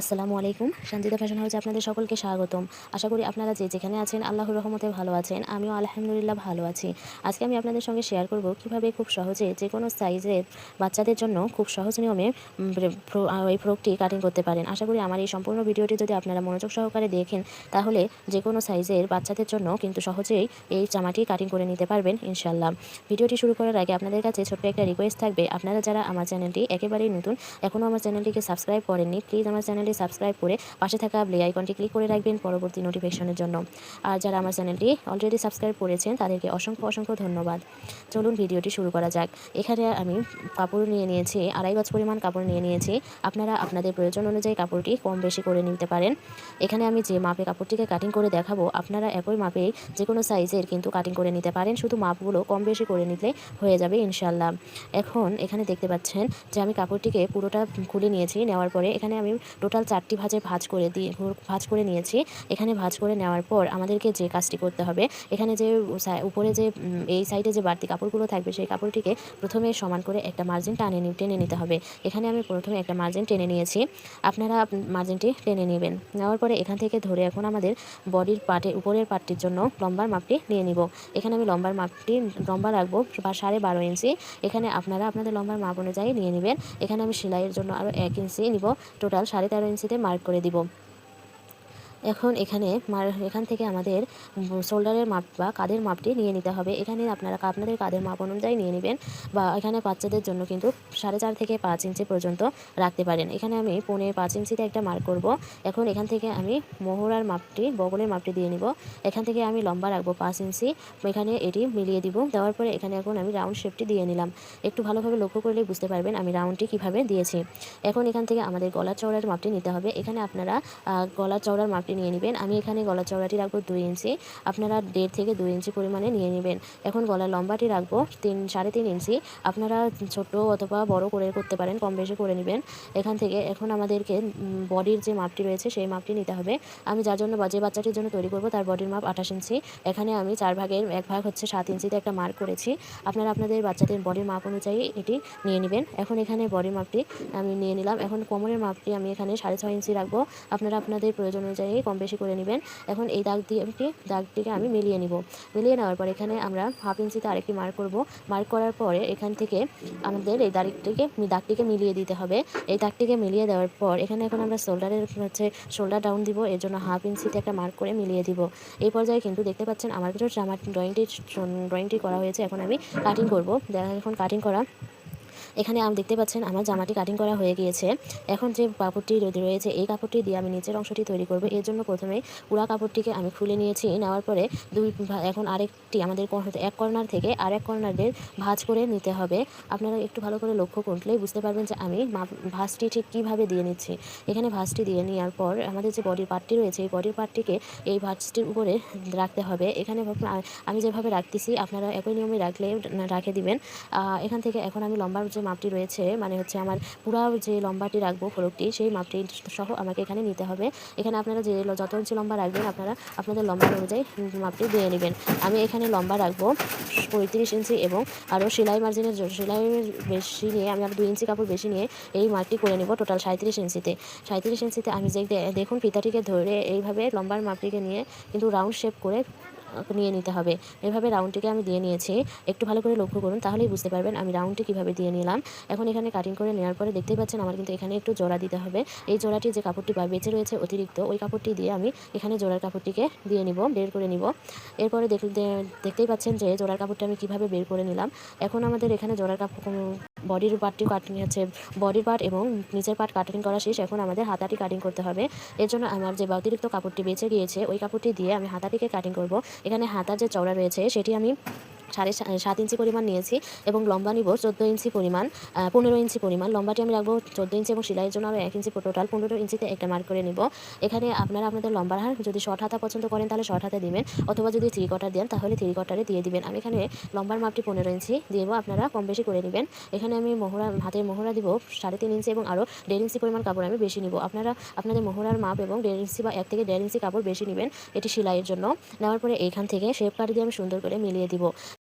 আসসালামু আলাইকুম। সঞ্জিতা ফ্যাশন হাউসে আপনাদের সকলকে স্বাগতম। আশা করি আপনারা যে যেখানে আছেন, আল্লাহর রহমতে ভালো আছেন। আমিও আলহামদুলিল্লাহ ভালো আছি। আজকে আমি আপনাদের সঙ্গে শেয়ার করব কীভাবে খুব সহজে যে কোনো সাইজের বাচ্চাদের জন্য খুব সহজ নিয়মে এই ফ্রকটি কাটিং করতে পারেন। আশা করি আমার এই সম্পূর্ণ ভিডিওটি যদি আপনারা মনোযোগ সহকারে দেখেন, তাহলে যে কোনো সাইজের বাচ্চাদের জন্য কিন্তু সহজেই এই জামাটি কাটিং করে নিতে পারবেন ইনশাল্লাহ ভিডিওটি শুরু করার আগে আপনাদের কাছে ছোট্ট একটা রিকোয়েস্ট থাকবে। আপনারা যারা আমার চ্যানেলটি একেবারেই নতুন এখনও আমার চ্যানেলটিকে সাবস্ক্রাইব করেননি প্লিজ আমার চ্যানেলটি সাবস্ক্রাইব করে পাশে থাকা ব্লে আইকনটি ক্লিক করে রাখবেন পরবর্তী নোটিফিকেশনের জন্য। আর যারা আমার চ্যানেলটি অলরেডি সাবস্ক্রাইব করেছেন, তাদেরকে অসংখ্য অসংখ্য ধন্যবাদ। চলুন ভিডিওটি শুরু করা যাক। এখানে আমি কাপড় নিয়ে নিয়েছি, আড়াই গজ পরিমাণ কাপড় নিয়ে নিয়েছি। আপনারা আপনাদের প্রয়োজন অনুযায়ী কাপড়টি কম বেশি করে নিতে পারেন। এখানে আমি যে মাপে কাপড়টিকে কাটিং করে দেখাবো, আপনারা একই মাপে যে কোনো সাইজের কিন্তু কাটিং করে নিতে পারেন। শুধু মাপগুলো কম বেশি করে নিলে হয়ে যাবে ইনশাল্লাহ এখন এখানে দেখতে পাচ্ছেন যে আমি কাপড়টিকে পুরোটা খুলে নিয়েছি। নেওয়ার পরে এখানে আমি টোটাল চারটি ভাজে ভাজ করে দিয়ে ভাজ করে নিয়েছি। এখানে ভাজ করে নেওয়ার পর আমাদেরকে যে কাজটি করতে হবে, এখানে যে উপরে যে এই সাইডে যে বাড়তি কাপড়গুলো থাকবে, সেই কাপড়টিকে প্রথমে সমান করে একটা মার্জিন টানে টেনে নিতে হবে। এখানে আমি প্রথমে একটা মার্জিন টেনে নিয়েছি। আপনারা মার্জিনটি টেনে নেবেন। নেওয়ার পরে এখান থেকে ধরে এখন আমাদের বডির পার্টে উপরের পার্টটির জন্য লম্বার মাপটি নিয়ে নিব। এখানে আমি লম্বার মাপটি লম্বা রাখব বা সাড়ে বারো ইঞ্চি। এখানে আপনারা আপনাদের লম্বার মাপ অনুযায়ী নিয়ে নেবেন। এখানে আমি সেলাইয়ের জন্য আরও এক ইঞ্চি নিব। টোটাল সাড়ে তেরো ইঞ্চিতে মার্ক করে দিব। এখন এখানে এখান থেকে আমাদের শোল্ডারের মাপ বা কাঁধের মাপটি নিয়ে নিতে হবে। এখানে আপনারা আপনাদের কাঁধের মাপ অনুযায়ী নিয়ে নেবেন বা এখানে বাচ্চাদের জন্য কিন্তু সাড়ে চার থেকে পাঁচ ইঞ্চি পর্যন্ত রাখতে পারেন। এখানে আমি পৌনে পাঁচ ইঞ্চিতে একটা মার্ক করব। এখন এখান থেকে আমি মোহরার মাপটি, বগলের মাপটি দিয়ে নিব। এখান থেকে আমি লম্বা রাখব পাঁচ ইঞ্চি। এখানে এটি মিলিয়ে দিব। দেওয়ার পরে এখানে এখন আমি রাউন্ড শেপটি দিয়ে নিলাম। একটু ভালোভাবে লক্ষ্য করলে বুঝতে পারবেন আমি রাউন্ডটি কীভাবে দিয়েছি। এখন এখান থেকে আমাদের গলার চওড়ার মাপটি নিতে হবে। এখানে আপনারা গলার চওড়ার মাপটি নিয়ে নেবেন। আমি এখানে গলার চওড়াটি রাখব দুই ইঞ্চি। আপনারা দেড় থেকে দুই ইঞ্চি পরিমাণে নিয়ে নেবেন। এখন গলার লম্বাটি রাখব তিন, সাড়ে তিন ইঞ্চি। আপনারা ছোট অথবা বড় করে করতে পারেন, কম বেশি করে নেবেন। এখান থেকে এখন আমাদেরকে বডির যে মাপটি রয়েছে সেই মাপটি নিতে হবে। আমি যার জন্য যে বাচ্চাটির জন্য তৈরি করব তার বডির মাপ আঠাশ ইঞ্চি। এখানে আমি চার ভাগের এক ভাগ হচ্ছে সাত ইঞ্চিতে একটা মার্ক করেছি। আপনারা আপনাদের বাচ্চাদের বডির মাপ অনুযায়ী এটি নিয়ে নেবেন। এখন এখানে বডির মাপটি আমি নিয়ে নিলাম। এখন কোমরের মাপটি আমি এখানে সাড়ে ছয় ইঞ্চি রাখব। আপনারা আপনাদের প্রয়োজন অনুযায়ী কম বেশি করে নেবেন। এখন এই দাগ দিয়ে দাগটিকে আমি মিলিয়ে নিব। মিলিয়ে নেওয়ার পর এখানে আমরা হাফ ইঞ্চিতে আরেকটি মার্ক করব। মার্ক করার পরে এখান থেকে আমাদের এই দাগটিকে দাগটিকে মিলিয়ে দিতে হবে। এই দাগটিকে মিলিয়ে দেওয়ার পর এখানে এখন আমরা শোল্ডারের হচ্ছে শোল্ডার ডাউন দিব। এর জন্য হাফ ইঞ্চিতে একটা মার্ক করে মিলিয়ে দিব। এই পর্যায়ে কিন্তু দেখতে পাচ্ছেন আমার কিছু আমার ড্রয়িংটি ড্রয়িংটি করা হয়েছে। এখন আমি কাটিং করব। দেখা এখন কাটিং করা এখানে আমি দেখতে পাচ্ছেন আমার জামাটি কাটিং করা হয়ে গিয়েছে। এখন যে কাপড়টি রয়েছে, এই কাপড়টি দিয়ে আমি নিচের অংশটি তৈরি করব। এর জন্য প্রথমে পুরা কাপড়টিকে আমি খুলে নিয়েছি। নেওয়ার পরে দুই এখন আরেকটি আমাদের এক কর্নার থেকে আরেক কর্নারের ভাঁজ করে নিতে হবে। আপনারা একটু ভালো করে লক্ষ্য করলেই বুঝতে পারবেন যে আমি ভাঁজটি ঠিক কীভাবে দিয়ে নিচ্ছি। এখানে ভাঁজটি দিয়ে নেওয়ার পর আমাদের যে বডির পার্টটি রয়েছে, এই বডির পার্টটিকে এই ভাঁজটির উপরে রাখতে হবে। এখানে আমি যেভাবে রাখতেছি, আপনারা একই নিয়মে রাখলে রাখে দিবেন। এখান থেকে এখন আমি লম্বার যে মাপটি রয়েছে মানে হচ্ছে আমার পুরা যে লম্বাটি রাখব ফলকটি সেই মাপটি সহ আমাকে এখানে নিতে হবে। এখানে আপনারা যে যত ইঞ্চি লম্বা রাখবেন, আপনারা আপনাদের লম্বা অনুযায়ী মাপটি দিয়ে নেবেন। আমি এখানে লম্বা রাখব পঁয়ত্রিশ ইঞ্চি এবং আরও সেলাই মার্জিনের সেলাইয়ের বেশি নিয়ে, আমি আরও দুই ইঞ্চি কাপড় বেশি নিয়ে এই মাপটি করে নেব টোটাল সাঁত্রিশ ইঞ্চিতে। সাঁত্রিশ ইঞ্চিতে আমি যে দেখুন ফিতাটিকে ধরে এইভাবে লম্বার মাপটিকে নিয়ে কিন্তু রাউন্ড শেপ করে নিয়ে নিতে হবে। এভাবে রাউন্ডটিকে আমি দিয়ে নিয়েছি। একটু ভালো করে লক্ষ্য করুন, তাহলেই বুঝতে পারবেন আমি রাউন্ডটি কীভাবে দিয়ে নিলাম। এখন এখানে কাটিং করে নেওয়ার পরে দেখতেই পাচ্ছেন আমার কিন্তু এখানে একটু জোড়া দিতে হবে। এই জোড়াটি যে কাপড়টি বা বেঁচে রয়েছে অতিরিক্ত, ওই কাপড়টি দিয়ে আমি এখানে জোড়ার কাপড়টিকে দিয়ে নিব, বের করে নিব। এরপরে দেখ দেখতেই পাচ্ছেন যে জোড়ার কাপড়টি আমি কীভাবে বের করে নিলাম। এখন আমাদের এখানে জোড়ার কাপড় বডির পার্টটি কাটিং হচ্ছে বডির পার্ট এবং নিচের পার্ট কাটিং করা শেষ। এখন আমাদের হাতাটি কাটিং করতে হবে। এর জন্য আমার যে অতিরিক্ত কাপড়টি বেঁচে গিয়েছে, ওই কাপড়টি দিয়ে আমি হাতাটিকে কাটিং করব। এখানে হাতার যে চওড়া রয়েছে সেটি আমি সাড়ে সাত ইঞ্চি পরিমাণ নিয়েছি এবং লম্বা নিব চোদ্দ ইঞ্চি পরিমাণ পনেরো ইঞ্চি পরিমাণ। লম্বাটি আমি রাখব চোদ্দ ইঞ্চি এবং সেলাইয়ের জন্য আরও এক ইঞ্চি টোটাল পনেরো ইঞ্চিতে একটা মার্ক করে নিব। এখানে আপনারা আপনাদের লম্বার হার যদি শর্ট হাতা পছন্দ করেন তাহলে শর্ট হাতে দিবেন, অথবা যদি থ্রি কটার দেন তাহলে থ্রি কটারে দিয়ে দিবেন। আমি এখানে লম্বার মাপটি পনেরো ইঞ্চি দিব আপনারা কম বেশি করে নেবেন। এখানে আমি মোহরা হাতের মোহরা দিব সাড়ে তিন ইঞ্চি এবং আরও দেড় ইঞ্চি পরিমাণ কাপড় আমি বেশি নিব। আপনারা আপনাদের মোহরার মাপ এবং দেড় ইঞ্চি বা এক থেকে দেড় ইঞ্চি কাপড় বেশি নেবেন এটি সেলাইয়ের জন্য। নেওয়ার পরে এইখান থেকে শেপ কাট দিয়ে আমি সুন্দর করে মিলিয়ে দিব।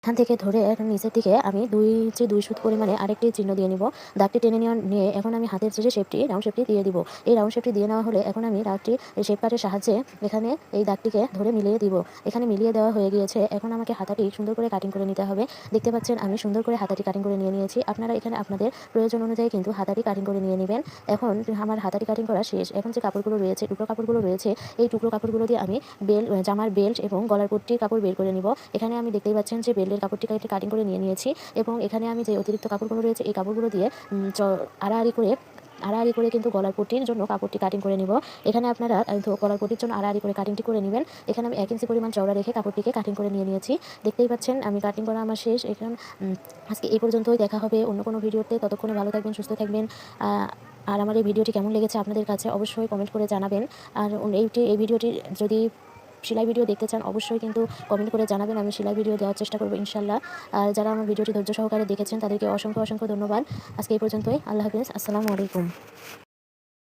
এখান থেকে ধরে এখন নিচের দিকে আমি দুই ইঞ্চি দুই সুত পরিমাণে আরেকটি চিহ্ন দিয়ে নিব। দাগটি টেনে নেওয়া নিয়ে এখন আমি হাতের যে শেপটি রাউন্ড শেপটি দিয়ে দিব। এই রাউন্ড শেপটি দিয়ে নেওয়া হলে এখন আমি দাগটি শেপ কাটের সাহায্যে এখানে এই দাগটিকে ধরে মিলিয়ে দিব। এখানে মিলিয়ে দেওয়া হয়ে গিয়েছে, এখন আমাকে হাতাটি সুন্দর করে কাটিং করে নিতে হবে। দেখতে পাচ্ছেন, আমি সুন্দর করে হাতাটি কাটিং করে নিয়ে নিয়েছি। আপনারা এখানে আপনাদের প্রয়োজন অনুযায়ী কিন্তু হাতাটি কাটিং করে নিয়ে নেবেন। এখন আমার হাতাটি কাটিং করা শেষ। এখন যে কাপড়গুলো রয়েছে, টুকরো কাপড়গুলো রয়েছে, এই টুকরো কাপড়গুলো দিয়ে আমি বেল জামার বেল্ট এবং গলার পট্টির কাপড় বের করে নিব। এখানে আমি দেখতেই পাচ্ছেন যে বেল্টের কাপড়টি কেটে কাটিং করে নিয়ে নিয়েছি এবং এখানে আমি যে অতিরিক্ত কাপড়গুলো রয়েছে, এই কাপড়গুলো দিয়ে আড়াআড়ি করে আড়াআড়ি করে কিন্তু গলার পট্টির জন্য কাপড়টি কাটিং করে নিব। এখানে আপনারা গলার পট্টির জন্য আড়াআড়ি করে কাটিংটি করে নেবেন। এখানে আমি এক ইঞ্চি পরিমাণ চওড়া রেখে কাপড়টিকে কাটিং করে নিয়ে নিয়েছি। দেখতেই পাচ্ছেন, আমি কাটিং করা আমার শেষ। এখন আজকে এই পর্যন্তই, দেখা হবে অন্য কোনো ভিডিওতে। ততক্ষণে ভালো থাকবেন, সুস্থ থাকবেন। আর আমার এই ভিডিওটি কেমন লেগেছে আপনাদের কাছে অবশ্যই কমেন্ট করে জানাবেন। আর এইটি এই ভিডিওটি যদি সেলাই ভিডিও দেখতে চান, অবশ্যই কিন্তু কমেন্ট করে জানাবেন, আমি সেলাই ভিডিও দেওয়ার চেষ্টা করব ইনশাল্লাহ। আর যারা আমার ভিডিওটি ধৈর্য সহকারে দেখেছেন, তাদেরকে অসংখ্য অসংখ্য ধন্যবাদ। আজকে এই পর্যন্তই, আল্লাহ হাফিজ, আসসালামু আলাইকুম।